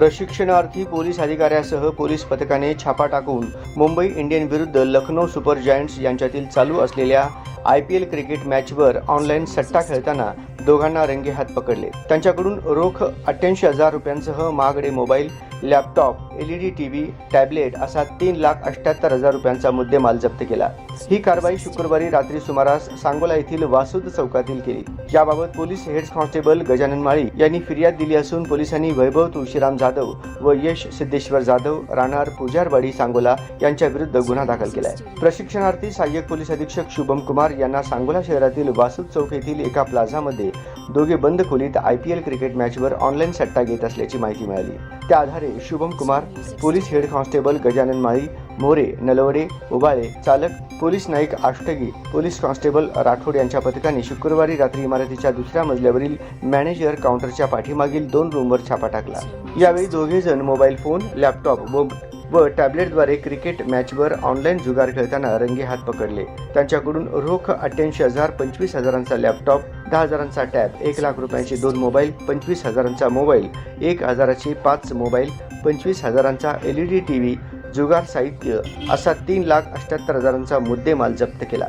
प्रशिक्षणार्थी पोलीस अधिकाऱ्यासह पोलीस पथकाने छापा टाकून मुंबई इंडियन विरुद्ध लखनौ सुपर जायंट्स यांच्यातील चालू असलेल्या आय पी एल क्रिकेट मॅचवर ऑनलाईन सट्टा खेळताना दोघांना रंगेहात पकडले. त्यांच्याकडून रोख अठ्ठ्याऐंशी हजार रुपयांसह महागडे mobile laptop LED TV tablet असा तीन लाख अठ्याहत्तर हजार रुपयांचा मुद्देमाल जप्त केला. ही कारवाई शुक्रवारी रात्री सुमारास सांगोला येथील वासुद चौकातील केली. याबाबत police head constable Gajanan Mali यांनी फिर्याद दिली असून पोलिसांनी वैभव तुळशीराम जाधव व यश सिद्धेश्वर जाधव राहणार पुजारवाडी सांगोला यांच्या विरुद्ध गुन्हा दाखल केलाय. प्रशिक्षणार्थी सहाय्यक पोलीस अधीक्षक शुभम कुमार यांना सांगोला शहरातील वासुद चौक येथील एका प्लाझामध्ये दोघे बंद खोलीत आय पी एल क्रिकेट मॅचवर ऑनलाईन सट्टा घेत असल्याची माहिती मिळाली. त्या आधारे Shubham Kumar police head constable Gajanan Mali More Nalawade Ubale चालक police Naik Ashtagi police constable Rathod यांच्या पथकाने शुक्रवारी रात्री इमारतीच्या दुसऱ्या मजल्यावरील मॅनेजर काउंटरच्या पाठीमागील दोन रूमवर छापा टाकला. यावेळी दोघे जण मोबाईल फोन लॅपटॉप व व टॅबलेटद्वारे क्रिकेट मॅचवर ऑनलाईन जुगार खेळताना रंगेहात पकडले. त्यांच्याकडून रोख अठ्ठ्याऐंशी हजार पंचवीस हजारांचा लॅपटॉप दहा हजारांचा टॅब एक लाख रुपयांचे दोन मोबाईल पंचवीस हजारांचा मोबाईल एक हजाराचे पाच मोबाईल पंचवीस हजारांचा L E D T V जुगार साहित्य असा तीन लाख अठ्याहत्तर हजारांचा मुद्देमाल जप्त केला.